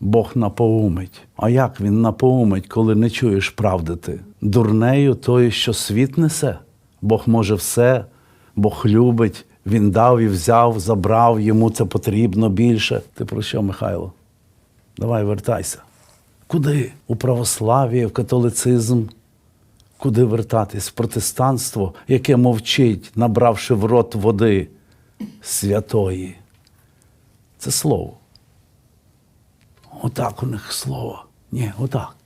Бог напоумить. А як він напоумить, коли не чуєш правди ти? Дурнею тою, що світ несе? Бог може все, Бог любить, Він дав і взяв, забрав, йому це потрібно більше. Ти про що, Михайло? Давай вертайся. Куди? У православ'я, в католицизм? Куди вертатись? В протестанство, яке мовчить, набравши в рот води святої. Це слово. Отак у них слово. Ні, отак.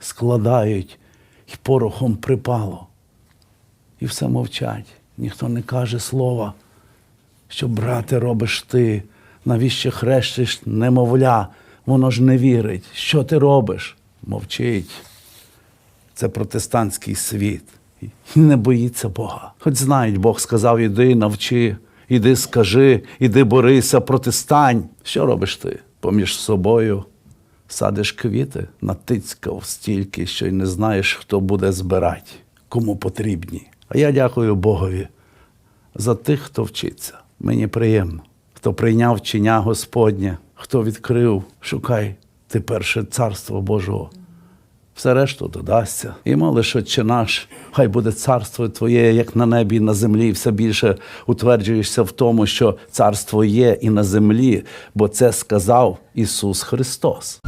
Складають і порохом припало. І все мовчать. Ніхто не каже слова, що, брате, робиш ти, навіщо хрещиш немовля, воно ж не вірить. Що ти робиш? Мовчить. Це протестантський світ. І не боїться Бога. Хоч знають, Бог сказав: іди навчи, іди скажи, іди борися, протистань. Що робиш ти? Поміж собою садиш квіти, натицькав стільки, що й не знаєш, хто буде збирати, кому потрібні. А я дякую Богові за тих, хто вчиться. Мені приємно, хто прийняв вчення Господнє, хто відкрив, шукай ти перше царство Божого. Все решту додасться. І молиш, Отче наш, хай буде царство Твоє, як на небі і на землі, і все більше утверджуєшся в тому, що царство є і на землі, бо це сказав Ісус Христос.